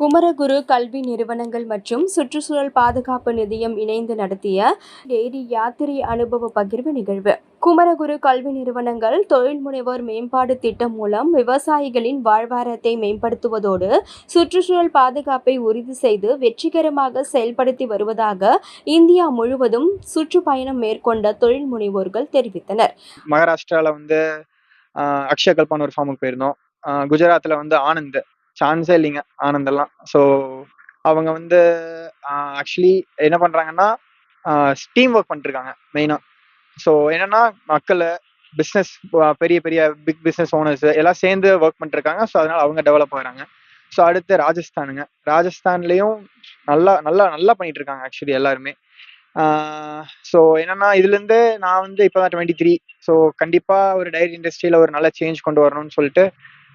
குமரகுரு கல்வி நிறுவனங்கள் மற்றும் சுற்றுச்சூழல் பாதுகாப்பு நிதியம் இணைந்து நடத்திய டெய்ரி யாத்திரை அனுபவ பகிர்வு நிகழ்வு. குமரகுரு கல்வி நிறுவனங்கள் தொழில் முனைவோர் மேம்பாடு திட்டம் மூலம் விவசாயிகளின் வாழ்வாரத்தை மேம்படுத்துவதோடு சுற்றுச்சூழல் பாதுகாப்பை உறுதி செய்து வெற்றிகரமாக செயல்படுத்தி வருவதாக இந்தியா முழுவதும் சுற்றுப்பயணம் மேற்கொண்ட தொழில் முனைவோர்கள் தெரிவித்தனர். மகாராஷ்டிரால வந்து அக்ஷயகல்பான் ஒரு ஃபார்முக்கு போயிருந்தோம். குஜராத்ல வந்து ஆனந்த். சான்ஸே இல்லைங்க ஆனந்தெல்லாம். ஸோ அவங்க வந்து ஆக்சுவலி என்ன பண்றாங்கன்னா ஸ்டீம் ஒர்க் பண்ணிருக்காங்க மெயினாக ஸோ என்னன்னா மக்கள் பிஸ்னஸ் பெரிய பெரிய பிக் பிஸ்னஸ் ஓனர்ஸ் எல்லாம் சேர்ந்து ஒர்க் பண்ணிருக்காங்க ஸோ அதனால அவங்க டெவலப் ஆகுறாங்க. ஸோ அடுத்து ராஜஸ்தானுங்க. ராஜஸ்தான்லேயும் நல்லா நல்லா நல்லா பண்ணிட்டு இருக்காங்க ஆக்சுவலி எல்லாருமே ஸோ என்னன்னா இதுல இருந்து நான் வந்து இப்போதான் டுவெண்ட்டி த்ரீ ஸோ கண்டிப்பா ஒரு டைரி இண்டஸ்ட்ரியில ஒரு நல்ல சேஞ்ச் கொண்டு வரணும்னு சொல்லிட்டு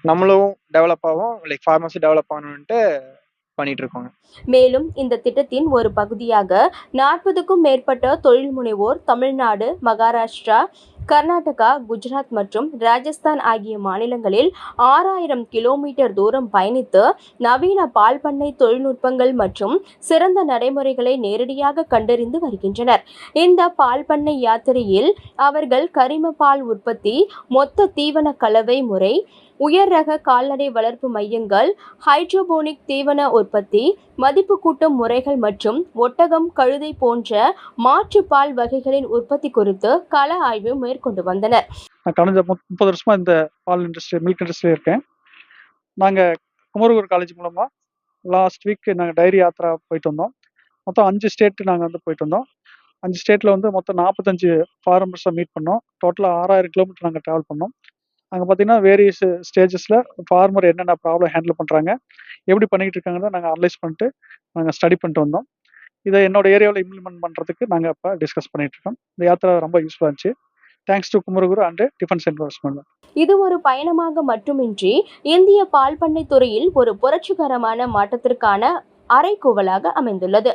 நம்மளும் டெவலப் ஆகும் லைக் ஃபார்மஸும் டெவலப் ஆகணும்ட்டு பண்ணிட்டு இருக்கோங்க மேலும் இந்த திட்டத்தின் ஒரு பகுதியாக நாற்பதுக்கும் மேற்பட்ட தொழில் முனைவோர் தமிழ்நாடு மகாராஷ்டிரா கர்நாடகா குஜராத் மற்றும் ராஜஸ்தான் ஆகிய மாநிலங்களில் ஆறாயிரம் கிலோமீட்டர் தூரம் பயணித்து நவீன பால் பண்ணை தொழில்நுட்பங்கள் மற்றும் சிறந்த நடைமுறைகளை நேரடியாக கண்டறிந்து வருகின்றனர். இந்த பால் பண்ணை யாத்திரையில் அவர்கள் கரிம பால் உற்பத்தி மொத்த தீவன கலவை முறை உயர் ரக கால்நடை வளர்ப்பு மையங்கள் ஹைட்ரோபோனிக் தீவன உற்பத்தி மதிப்பு கூட்டும் முறைகள் மற்றும் ஒட்டகம் கழுதை போன்ற மாற்று பால் வகைகளின் உற்பத்தி குறித்து கள ஆய்வு மேற்கொண்டு வந்தனர். நான் கடந்த முப்பது வருஷமா இந்த பால் இண்டஸ்ட்ரி மில்க் இண்டஸ்ட்ரியில் இருக்கேன். நாங்கள் குமரகுரு காலேஜ் மூலமாக லாஸ்ட் வீக் நாங்கள் டைரி யாத்திரா போயிட்டு வந்தோம். மொத்தம் அஞ்சு ஸ்டேட் நாங்கள் வந்து போயிட்டு வந்தோம். அஞ்சு ஸ்டேட்டில் வந்து மொத்தம் நாற்பத்தஞ்சு ஃபார்மர்ஸை மீட் பண்ணோம். டோட்டலாக ஆறாயிரம் கிலோமீட்டர் நாங்கள் ட்ராவல் பண்ணோம். அங்கே பார்த்தீங்கன்னா வேரியஸ் ஸ்டேஜஸில் ஃபார்மர் என்னென்ன ப்ராப்ளம் ஹேண்டில் பண்ணுறாங்க எப்படி பண்ணிக்கிட்டு இருக்காங்கன்னு நாங்கள் அனலைஸ் பண்ணிட்டு நாங்கள் ஸ்டடி பண்ணிட்டு வந்தோம். இதை என்னோட ஏரியாவில் இம்ப்ளிமெண்ட் பண்ணுறதுக்கு நாங்கள் இப்போ டிஸ்கஸ் பண்ணிட்டு இருக்கோம். இந்த யாத்திரை ரொம்ப யூஸ்ஃபுல்லாக இருந்துச்சு. Thanks to Kumaraguru and defence investment இது ஒரு பயணமாக மட்டுமின்றி இந்திய பால் பண்ணை துறையில் ஒரு புரட்சிகரமான மாற்றத்திற்கான அறைகூவலாக அமைந்துள்ளது.